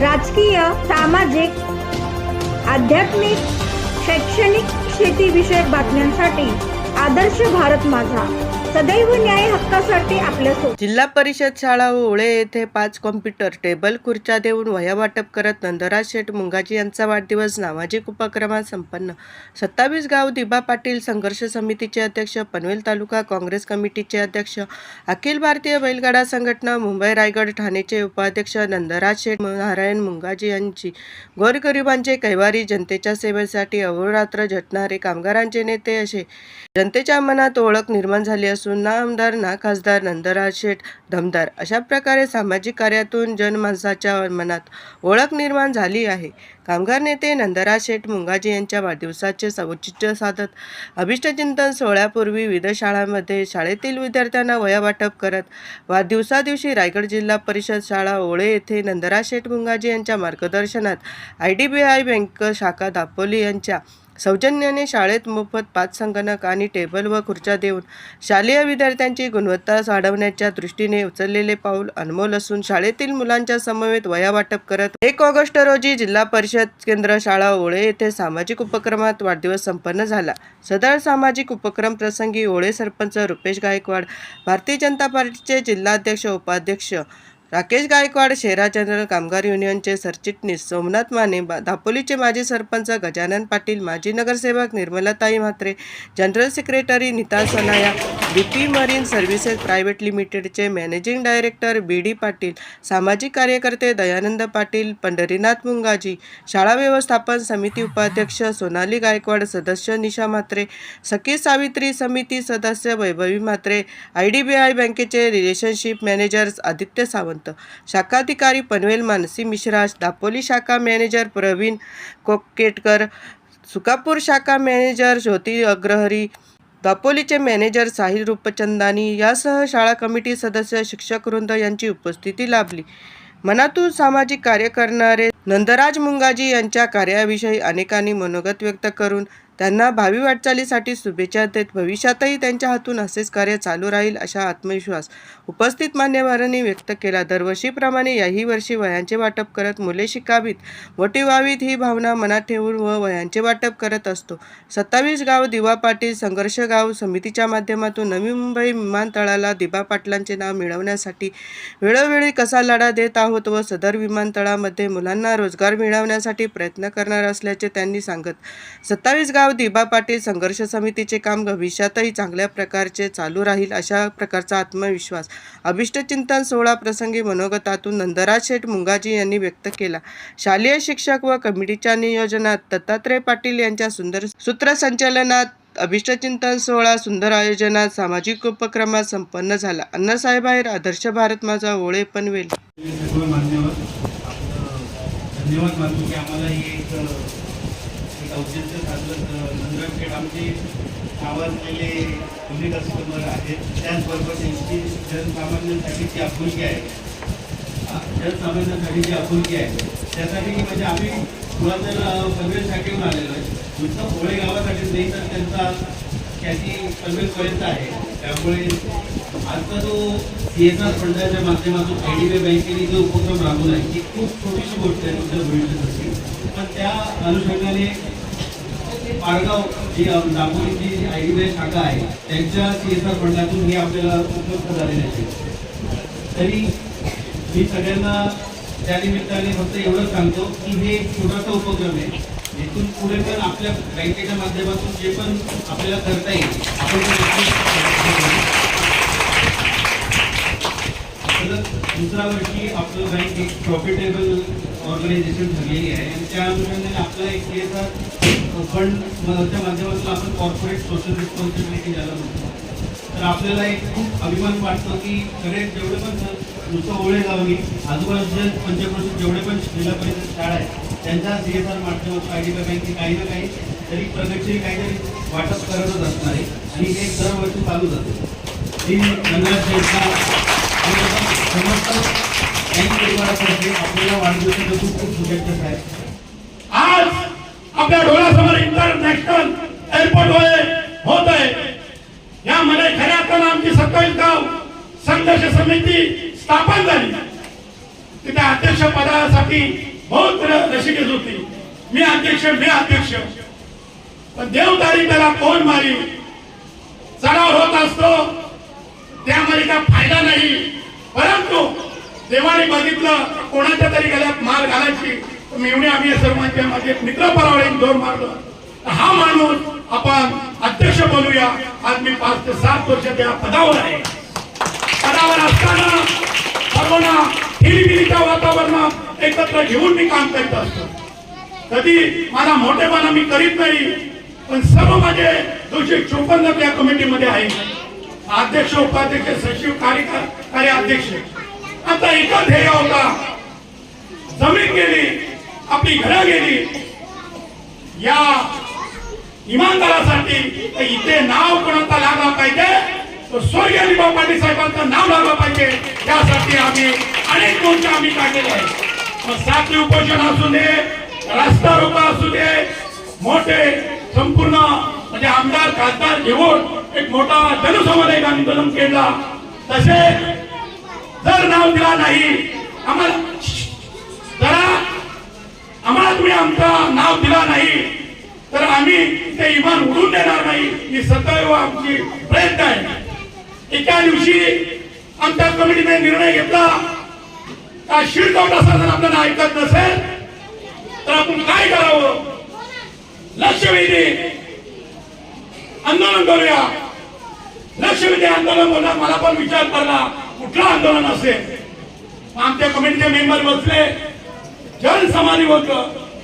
राजकीय सामाजिक आध्यात्मिक शैक्षणिक शेतीविषयक बातम्यांसाठी आदर्श भारत माझा. सदैव न्याय हक्कासाठी आपल्यासोबत जिल्हा परिषद शाळा ओळे येथे पाच कॉम्प्युटर टेबल खुर्च्या देऊन वह्या वाटप करत नंदराज शेठ मुंगाजी यांचा वाढदिवस सामाजिक उपक्रमात संपन्न. सत्तावीस गाव दिबा पाटील संघर्ष समितीचे अध्यक्ष पनवेल तालुका काँग्रेस कमिटीचे अध्यक्ष अखिल भारतीय बैलगाडा संघटना मुंबई रायगड ठाणेचे उपाध्यक्ष नंदराज शेठ नारायण मुंगाजी यांची. गोरगरिबांचे कैवारी जनतेच्या सेवेसाठी अहोरात्र झटणारे कामगारांचे नेते असे. जनतेच्या मनात ओळख निर्माण झाली असून ना आमदार ना खासदार नंदराज शेठ दमदार अशा प्रकारे सामाजिक कार्यातून जनमानसाच्या मनात ओळख निर्माण झाली आहे. कामगार नेते नंदराज शेठ मुंगाजी यांच्या वाढदिवसाचे औचित्य साधत अभिष्टचिंतन सोहळ्यापूर्वी विविध शाळांमध्ये शाळेतील विद्यार्थ्यांना वया वाटप करत वाढदिवसादिवशी रायगड जिल्हा परिषद शाळा ओळे येथे नंदराज शेठ मुंगाजी यांच्या मार्गदर्शनात I D B I bank शाखा दापोली यांच्या सौजन्याने शाळेत मोफत पाच संगणक आणि टेबल व खुर्च्या देऊन शालेय विद्यार्थ्यांची गुणवत्ता वाढवण्याच्या दृष्टीने उचललेले पाऊल अनमोल असून शाळेतील मुलांच्या समवेत वया वाटप करत एक ऑगस्ट रोजी जिल्हा परिषद केंद्र शाळा ओळे येथे सामाजिक उपक्रमात वाढदिवस संपन्न झाला. सदर सामाजिक उपक्रम प्रसंगी ओळे सरपंच रुपेश गायकवाड भारतीय जनता पार्टीचे जिल्हाध्यक्ष उपाध्यक्ष राकेश गायकवाड शेरा जनरल कामगार युनियनचे सरचिटणीस सोमनाथ माने बा- दापोलीचे माजी सरपंच गजानन पाटील माजी नगरसेवक निर्मलाताई Mhatre general secretary Nita Sonaya B P marine services private लिमिटेडचे managing director B D Patil सामाजिक कार्यकर्ते दयानंद पाटील पंढरीनाथ मुंगाजी शाळा व्यवस्थापन समिती उपाध्यक्ष सोनाली गायकवाड सदस्य निशा म्हात्रे सखी सावित्री समिती सदस्य Vaibhavi Mhatre I D B I बँकेचे रिलेशनशिप मॅनेजर्स आदित्य सावंत. शाखाधिकारी पनवेल मानसी मिश्रा दापोली शाखा मॅनेजर प्रवीण कोकेटकर सुकापूर शाखा मॅनेजर ज्योती अग्रहरी दापोलीचे मॅनेजर साहिल रूपचंदानी यासह शाळा कमिटी सदस्य शिक्षक वृंद यांची उपस्थिती लाभली. मनातून सामाजिक कार्य करणारे नंदराज मुंगाजी यांच्या कार्याविषयी अनेकांनी मनोगत व्यक्त करून त्यांना भावी वाटचालीसाठी शुभेच्छा देत भविष्यातही त्यांच्या हातून असेच कार्य चालू राहील असा आत्मविश्वास उपस्थित मान्यवरांनी व्यक्त केला. दरवर्षीप्रमाणे याही वर्षी वयांचे वाटप करत मुले शिकावीत. मोठी व्हावीत ही भावना मनात ठेवून व वयांचे वाटप करत असतो. सत्तावीस गाव दिवा पाटील संघर्ष गाव समितीच्या माध्यमातून नवी मुंबई विमानतळाला दिबा पाटलांचे नाव मिळवण्यासाठी वेळोवेळी कसा लढा देत आहोत व सदर विमानतळामध्ये मुलांना रोजगार मिळवण्यासाठी प्रयत्न करणार असल्याचे त्यांनी सांगत. सत्तावीस गाव दिबा पाटील संघर्ष समितीचे काम भविष्यातही चांगल्या प्रकारचे चालू राहील अशा प्रकारचा आत्मविश्वास. अभिष्टचिंतन सोहळा प्रसंगी मनोगतातून नंदराज शेठ मुंगाजी यांनी व्यक्त केला. शालेय शिक्षक व कमिटीच्या नियोजनात दत्तात्रय पाटील यांच्या सुंदर सूत्रसंचालनात अभिष्टचिंतन सोहळा सुंदर आयोजनात सामाजिक उपक्रमात संपन्न झाला. अण्णासाहेबाहेर आदर्श भारत माझा ओळे पनवेल. धन्यवाद मानतो की आम्हाला ही एक एक औचित्य साधलं नंदरामखेड आमचे आवाजलेले जुने कस्टमर आहेत त्याचबरोबर त्यांची जनसामान्यांसाठी जी आपुलकी आहे जनसामान्यांसाठी जी आपुलकी आहे त्यासाठी म्हणजे आम्ही मुळात तर येऊन आलेलो आहे. नुसतं होळे गावासाठी नाही तर त्यांचा त्याची पनवेलपर्यंत आहे. त्यामुळे आजचा जो सी एस आर फंडाच्या माध्यमातून आय डी बी बँकेने जो उपक्रम राबवला आहे ही खूप छोटीशी गोष्ट आहे तुमच्या भविष्यासाठी. पण त्या अनुषंगाने आडगाव जी दापोलीची आय डी बी शाखा आहे त्यांच्या सी एस आर फंडातून हे आपल्याला उपलब्ध झालेले आहे. तरी मी सगळ्यांना त्या निमित्ताने फक्त एवढंच सांगतो की हे एक छोटासा उपक्रम आहे. इथून पुढे पण आपल्या बँकेच्या माध्यमातून जे पण आपल्याला करता येईल आपण दुसऱ्या वर्षी आपलं बँक एक प्रॉफिटेबल ऑर्गनायझेशन ठरलेली आहे. आणि त्या अनुषंगाने आपला एक फंड मधच्या माध्यमातून आपण कॉर्पोरेट सोशल रिस्पॉन्सिबिलिटी ज्याला म्हणतो. तर आपल्याला एक खूप अभिमान वाटतो की सगळे जेवढे पण नुसतं ओळे लावली आजूबाजूच्या पंचक्रोशीत जेवढे पण जिल्हा परिषद शाळा आहेत त्यांच्या सी एस आर माध्यमातून काही ना काही काही ना काही तरी प्रगतशील काहीतरी वाटप करतच असणार आहे. आणि हे दरवर्षी चालू जाते. ही धन्यवाद समस्त परिवारातर्फे आपल्याला वाढदिवसाच्या खूप खूप शुभेच्छा साहेब आज आपल्या डोळ्यासमोर इंटरनॅशनल एअरपोर्ट होय होत आहे. यामध्ये खऱ्या अर्थानं आमची सत्तावीस गाव संघर्ष समिती स्थापन झाली. तिथे अध्यक्ष पदासाठी बहुत रसिकेच होती. मी अध्यक्ष मी अध्यक्ष. पण देवदारी त्याला कोण मारी? चढाव होत असतो त्यामध्ये काय फायदा नाही. परंतु देवाने बघितलं कोणाच्या तरी गळ्यात मार घालायची. तर आम्ही सर्वांच्या माझे मित्र परावळे जोर मारलं. हा माणूस आपण अध्यक्ष बोलूया. आज मी पाच ते सात वर्ष त्या पदावर आहे. पदावर असताना सर्वांना हिरबिरीच्या वातावरणात एकत्र घेऊन मी काम करीत असतो. कधी मला मोठेपणा मी करीत नाही पण सर्व माझे दोनशे चोपन्न त्या कमिटीमध्ये आहे. अध्यक्ष उपाध्यक्ष सचिव कार्यकार कार्य अध्यक्ष आता एका ध्येय होता. जमीन गेली आपली घरं गेली. या इमानदारासाठी तर इथे नाव कोणाचा लागला पाहिजे? तर स्वर्गीय लिबा पाटील साहेबांचं नाव लागलं पाहिजे. त्यासाठी आम्ही अनेक मोर्चे आम्ही काढलेले आहेत. मग साखळी उपोषण असू दे रास्ता रोका असू दे मोठे संपूर्ण म्हणजे आमदार खासदार घेऊन एक मोठा जनसमुदाय आंदोलन केला. तसेच जर नाव दिला नाही. आम्हाला जरा आम्हाला तुम्ही आमचा नाव दिला नाही. तर आम्ही ते इमान उडून देणार नाही. ही सदैव आमची प्रयत्न आहे. एका दिवशी आमच्या कमिटीने निर्णय घेतला. का शिरकवट असताना आपल्याला ऐकत नसेल, तर आपण काय करावं? लक्षवेधी आंदोलन करूया. लक्षवेधी आंदोलन बोलला मला पण विचार पडला. कुठलं आंदोलन असेल? आमच्या कमिटीचे मेंबर बसले. जल समाधी होत.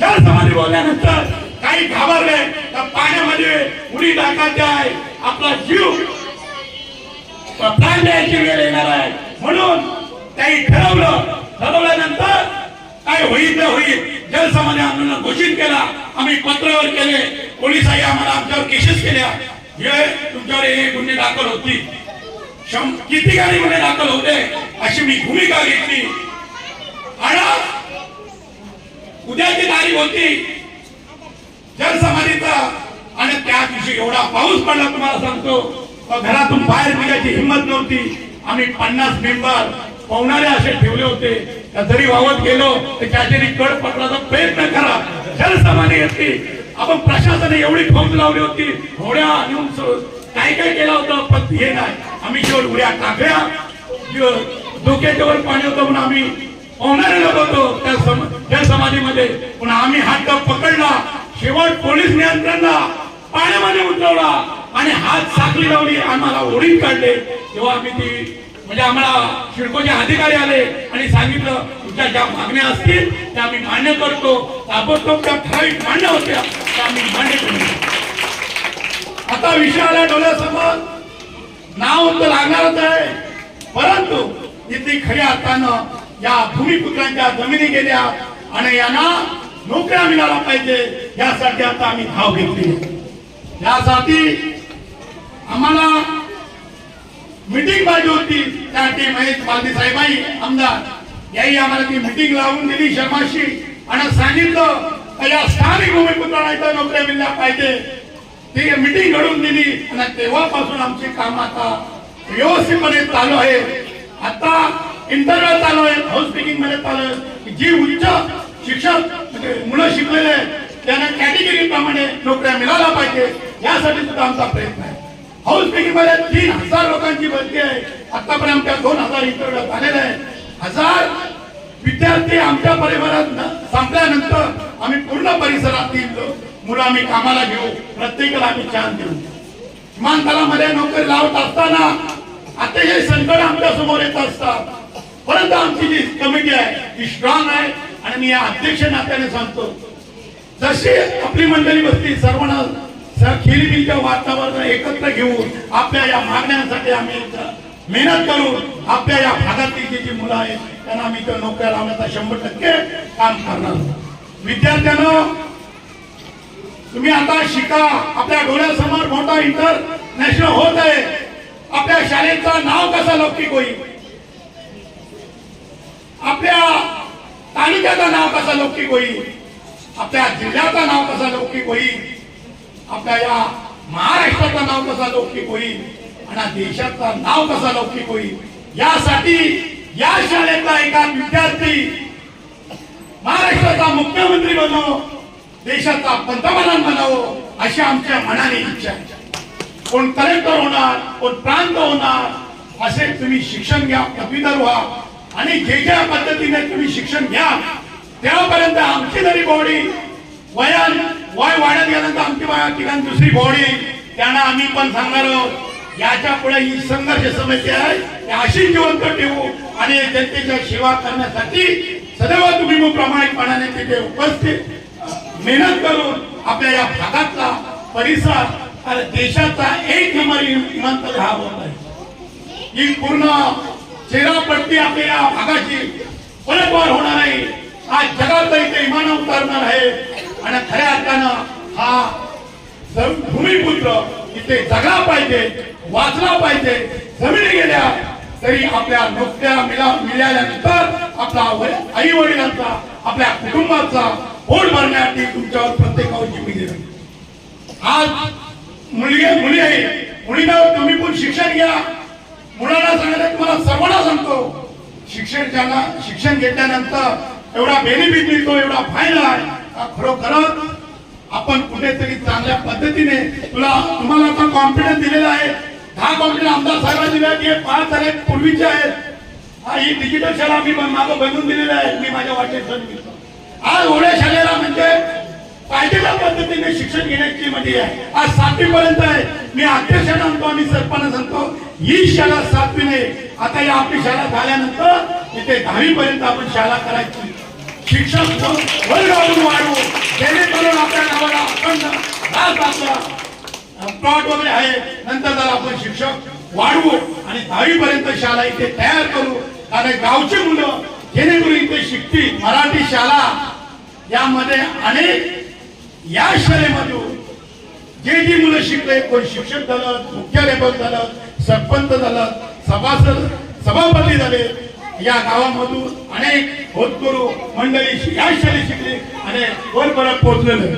जल समाधी बोलल्यानंतर काही घाबरले. तर पाण्यामध्ये उडी टाकायची आहे. आपला जीव प्राण द्यायची वेळ येणार आहे. म्हणून काही ठरवलं. ठरवल्यानंतर काय होईल ते होईल. जलसमाधी आंदोलन घोषित केला. आम्ही पत्रावर केले. पोलिसांनी आम्हाला आमच्यावर केसेस केल्या. हे तुमच्यावर हे गुन्हे दाखल होतील. किती गाडी गुन्हे दाखल होते अशी मी भूमिका घेतली. आणि उद्याची तारीख होती जलसमाधीचा आणि त्या दिवशी एवढा पाऊस पडला तुम्हाला सांगतो. घरातून बाहेर निघायची हिंमत नव्हती. आम्ही पन्नास मेंबर पवणारे असे ठेवले होते. जरी वावत गेलो तर त्याच्यानी कड पकडायचा प्रयत्न करा. जलसमाधी घेतली. आपण प्रशासनाने एवढी फौज लावली होती. घोड्या नेऊन काय काय केलं होतं पण हे नाही. आम्ही जेवढ उड्या टाकल्या डोक्याच्यावर पाणी होतं म्हणून आम्ही पावणारे लोक होतो. त्या सम- त्या समाधीमध्ये पण आम्ही हात पकडला. शेवट पोलीस नियंत्रणला पाण्यामध्ये उतरवला. आणि हात साखळी लावली. आम्हाला ओढीत काढले. तेव्हा आम्ही ती म्हणजे आम्हाला शिडकोचे अधिकारी आले आणि सांगितलं तुमच्या ज्या मागण्या असतील त्या आम्ही मान्य करतो. ताबडतोब त्या ठराविक मान्य होत्या. त्या आम्ही मान्य करू आता विषय आला डोळ्यासमोर नाव तर लागणारच आहे. परंतु इथली खऱ्या अर्थानं या भूमिपुत्रांच्या जमिनी गेल्या आणि यांना नोकऱ्या मिळाला पाहिजे यासाठी आता आम्ही धाव घेतली. यासाठी आम्हाला मीटिंग पाहिजे होती. त्यासाठी महेश बालदी साहेबाई आमदार याही आम्हाला ती मीटिंग लावून दिली शर्माशी आणि सांगितलं या स्थानिक भूमिपुत्रांना इथं नोकऱ्या मिळल्या पाहिजे. ती मिटिंग घडवून दिली आणि तेव्हापासून आमची काम आता व्यवस्थितपणे चालू आहे आता इंटरव्ह्यू चालू आहे हाऊस स्पीकिंगमध्ये चालू आहे जी उच्च शिक्षक म्हणजे मुलं शिकलेले आहेत त्यांना कॅटेगरी प्रमाणे नोकऱ्या मिळाल्या पाहिजे. यासाठी सुद्धा आमचा प्रयत्न आहे. हाऊस स्पीकिंगमध्ये तीन हजार लोकांची भरती आहे. आतापर्यंत आमच्या दोन हजार इंटरव्ह्यू झालेले आहे हजार विद्यार्थी आमच्या परिवारात संपल्यानंतर आम्ही पूर्ण परिसरातील मुलं आम्ही कामाला घेऊ प्रत्येकाला आम्ही चान्स देऊ. विमानतळामध्ये नोकरी लावत असताना अतिशय संकट आमच्यासमोर येत असतात. परंतु आमची जी कमिटी आहे ती स्ट्रॉंग आहे आणि मी या अध्यक्ष नात्याने सांगतो. जशी आपली मंडळी बसली सर्वांना खिलबिलच्या वातावरण एकत्र घेऊन आपल्या या मागण्यांसाठी आम्ही मेहनत करून आपल्या या भागातील जी जी मुलं आहेत त्यांना आम्ही त्या नोकऱ्या लावण्याचा शंभर टक्के काम करणार विद्यार्थ्यांना तुम्ही आता शिका. आपल्या डोळ्यासमोर मोठा इंटरनॅशनल होत आहे. आपल्या शाळेचं नाव कसं लौकिक होईल? आपल्या तालुक्याचं नाव कसं लौकिक होईल? आपल्या जिल्ह्याचं नाव कसं लौकिक होईल? आपल्या या महाराष्ट्राचं नाव कसं लौकिक होईल? आणि देशाचं नाव कसं लौकिक होईल? यासाठी या शाळेतला एका विद्यार्थी महाराष्ट्राचा मुख्यमंत्री बनव देशाचा पंतप्रधान बनावं अशी आमच्या मनाने इच्छा आहे. कोण कलेक्टर होणार कोण प्रांत होणार असे तुम्ही शिक्षण घ्या पदवीधर व्हा आणि जे ज्या पद्धतीने तुम्ही शिक्षण घ्या त्यापर्यंत आमची जरी बॉडी वया वय वाढत गेल्यानंतर आमची वया ठिकाणी दुसरी बॉडी त्यांना आम्ही पण सांगणार आहोत याच्यापुढे ही संघर्ष समस्या आहे अशी जिवंत ठेवू आणि जनतेच्या सेवा करण्यासाठी सदैव तुम्ही मग प्रामाणिकपणाने तिथे उपस्थित मेहनत करून आपल्या या भागातला परिसर आणि देशाचा एक नंबर विमानतळ हा होत आहे. ही पूर्ण चेहरापट्टी आपल्या या भागाची पलटवार होणार आहे. आज जगात इथे विमान उतरणार आहे. आणि खऱ्या अर्थानं हा भूमिपुत्र इथे जगला पाहिजे वाचला पाहिजे जमिनी गेल्या तरी आपल्या नुकत्या मिला मिळाल्यानंतर आपला आई वडिलांचा आपल्या कुटुंबाचा पोट भरण्यासाठी तुमच्यावर प्रत्येकावर जिम्मेदारी आज मुलगी मुली आहे. मुलींना तुम्ही पण शिक्षण घ्या. मुलांना सांगायला तुम्हाला सर्वांना सांगतो. शिक्षण ज्यांना शिक्षण घेतल्यानंतर एवढा बेनिफिट मिळतो एवढा फायदा आहे. हा खरोखरच आपण कुठेतरी चांगल्या पद्धतीने तुला तुम्हाला आता कॉन्फिडन्स दिलेला आहे. दहा कॉन्फिडन्स आमदार साहेबांना दिला की पाच आहेत पूर्वीचे आहेत. हा ही डिजिटल शाळा मी मागं बनवून दिलेलं आहे. मी माझ्या वाटेत सांगितलं आज ओढ्या शाळेला म्हणजे पाहिजे त्या पद्धतीने शिक्षण घेण्याची म्हणजे आहे आज सातवी पर्यंत आहे. मी अध्यक्षांना सांगतो आणि सरपंच सांगतो ही शाळा सातवी नाही आता या आपली शाळा झाल्यानंतर इथे दहावी पर्यंत आपण शाळा करायची. शिक्षण वाढवू. जेणेकरून आपल्या गावाला अखंड आपला प्लॉट वगैरे आहे. नंतर जर आपण शिक्षक वाढवू आणि दहावी पर्यंत शाळा इथे तयार करू. कारण गावची मुलं जेणेकरून इथे शिकतील. मराठी शाळा त्यामध्ये अनेक या शाळेमधून जे जी मुलं शिकले कोण शिक्षक झालं मुख्याध्यापक झालं सरपंच झालं सभासद सभापती झाले. या गावामधून अनेक होतकरू मंडळी या शाळेत शिकले अनेक वरपर्यंत पोहोचलेले.